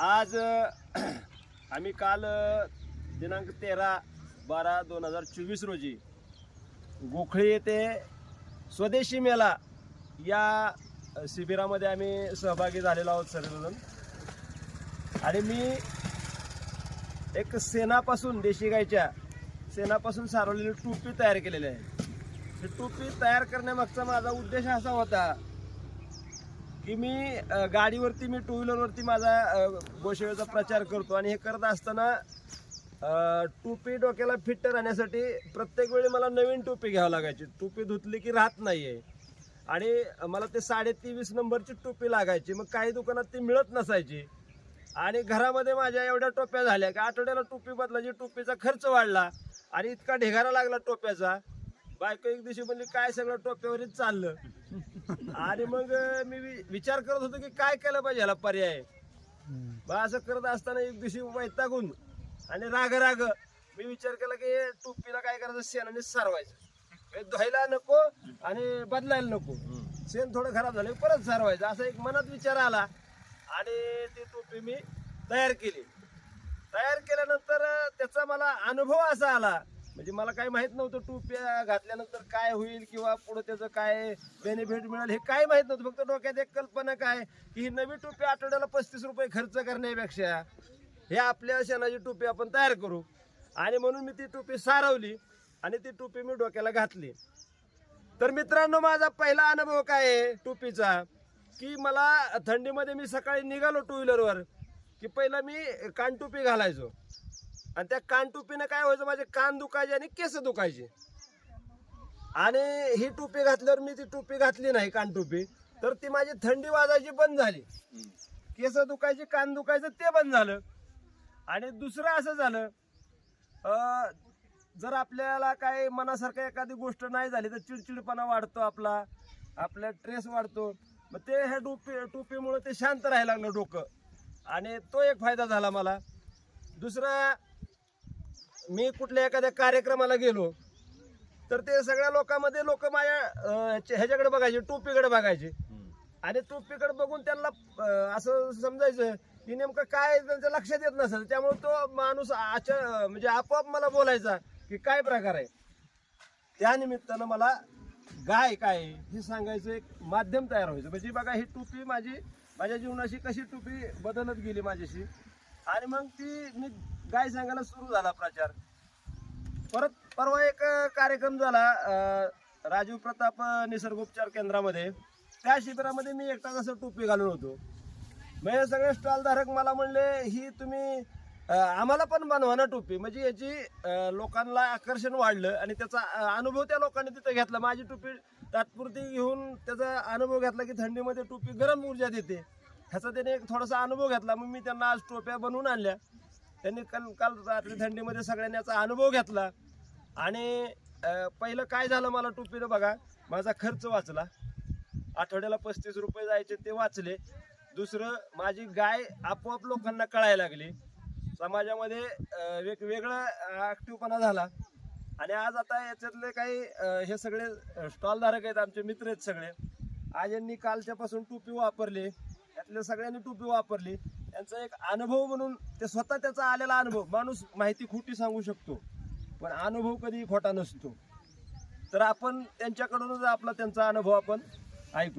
आज आम्ही काल दिनांक तेरा बारा दोन हजार चोवीस रोजी गोखळे येथे स्वदेशी मेला या शिबिरामध्ये आम्ही सहभागी झालेलो आहोत सर्वजण. आणि मी एक सेनापासून देशी गायच्या सेनापासून सारवलेली टोपी तयार केलेली आहे. ही टोपी तयार करण्यामागचा माझा उद्देश असा होता की मी गाडीवरती मी टू व्हीलरवरती माझा गोशेवेचा प्रचार करतो आणि हे करत असताना टोपी डोक्याला फिट राहण्यासाठी प्रत्येक वेळी मला नवीन टोपी घ्यावं लागायची. टोपी धुतली की राहत नाहीये. आणि मला ते साडे तेवीस नंबरची टोपी लागायची. मग काही दुकानात ती मिळत नसायची. आणि घरामध्ये माझ्या एवढ्या टोप्या झाल्या की आठवड्याला टोपी बदलायची टोपीचा खर्च वाढला आणि इतका ढिगारा लागला टोप्याचा. बायको एक दिवशी म्हणजे काय सगळं टोप्यावरच चाललं? आणि मग मी वि- विचार करत होतो की काय केलं पाहिजे ह्याला पर्याय? मग असं करत असताना एक दिवशी वैतागून आणि राग राग. मी विचार केला की हे टोपीला काय करायचं? शेणाने सारवायचं. हे धुवायला नको आणि बदलायला नको. शेण थोडं खराब झालं की परत सारवायचं. असं एक मनात विचार आला आणि ती टोपी मी तयार केली. तयार केल्यानंतर अं, त्याचा मला अनुभव असा आला म्हणजे मला काही माहीत नव्हतं टोप्या घातल्यानंतर काय होईल किंवा पुढे त्याचं काय बेनिफिट मिळेल हे काय माहीत नव्हतं. फक्त डोक्यात एक कल्पना काय की ही नवी टोपी आठवड्याला पस्तीस रुपये खर्च करण्यापेक्षा हे आपल्या शेणाची टोपी आपण तयार करू. आणि म्हणून मी ती टोपी सारवली आणि ती टोपी मी डोक्याला घातली. तर मित्रांनो माझा पहिला अनुभव काय आहे टोपीचा? की मला थंडीमध्ये मी सकाळी निघालो टू व्हीलरवर की पहिला मी कानटोपी घालायचो. आणि त्या कानटोपीनं काय व्हायचं माझे कान दुखायचे आणि केस दुखायचे. आणि ही टोपी घातल्यावर मी ती टोपी घातली नाही कानटोपी तर ती माझी थंडी वाजायची बंद झाली. केस दुखायचे कान दुखायचं ते बंद झालं. आणि दुसरं असं झालं जर आपल्याला काय मनासारखं एखादी गोष्ट नाही झाली तर चिडचिडपणा वाढतो आपला. आपला ट्रेस वाढतो. मग ते ह्या टोपी टोपीमुळे ते शांत राहायला लागलं डोकं. आणि तो एक फायदा झाला मला. दुसरा मी कुठल्या एखाद्या कार्यक्रमाला गेलो तर ते सगळ्या लोकांमध्ये लोक माझ्या ह्याच्याकडे बघायचे टोपीकडे बघायचे. आणि टोपीकडे बघून त्यांना असं समजायचं की नेमकं काय त्यांच्या लक्षात येत नसेल. त्यामुळे तो माणूस आचार म्हणजे आपोआप मला बोलायचा की काय प्रकार आहे. त्या निमित्तानं मला गाय काय हे सांगायचं एक माध्यम तयार व्हायचं. म्हणजे बघा ही टोपी माझी माझ्या जीवनाशी कशी टोपी बदलत गेली माझ्याशी आणि मग ती मी गाय सांगायला सुरू झाला प्रचार. परत परवा एक कार्यक्रम झाला राजीव प्रताप निसर्गोपचार केंद्रामध्ये. त्या शिबिरामध्ये मी एकटा असं टोपी घालून होतो. म्हणजे सगळे स्टॉलधारक मला म्हणले ही तुम्ही आम्हाला पण बनवा ना टोपी. म्हणजे याची लोकांना आकर्षण वाढलं आणि त्याचा अनुभव त्या लोकांनी तिथं घेतला. माझी टोपी तात्पुरती घेऊन त्याचा अनुभव घेतला की थंडीमध्ये टोपी गरम ऊर्जा देते ह्याचा त्याने एक थोडासा अनुभव घेतला. मग मी त्यांना आज टोप्या बनवून आणल्या. त्यांनी काल काल रात्री थंडीमध्ये सगळ्यांनी याचा अनुभव घेतला. आणि पहिलं काय झालं मला टोपीनं बघा माझा खर्च वाचला. आठवड्याला पस्तीस रुपये जायचे ते वाचले. दुसरं माझी गाय आपोआप लोकांना कळायला लागली. समाजामध्ये अ, वेगवेगळा ॲक्टिवपणा झाला. आणि आज आता याच्यातले काही हे सगळे स्टॉलधारक आहेत आमचे मित्र आहेत सगळे. आज यांनी कालच्यापासून टोपी वापरली. यातल्या सगळ्यांनी टोपी वापरली. त्यांचा एक अनुभव म्हणून ते स्वतः त्याचा आलेला अनुभव माणूस माहिती खोटी सांगू शकतो. पण अनुभव कधी खोटा नसतो. तर आपण त्यांच्याकडूनच आपला त्यांचा अनुभव आपण ऐकूया.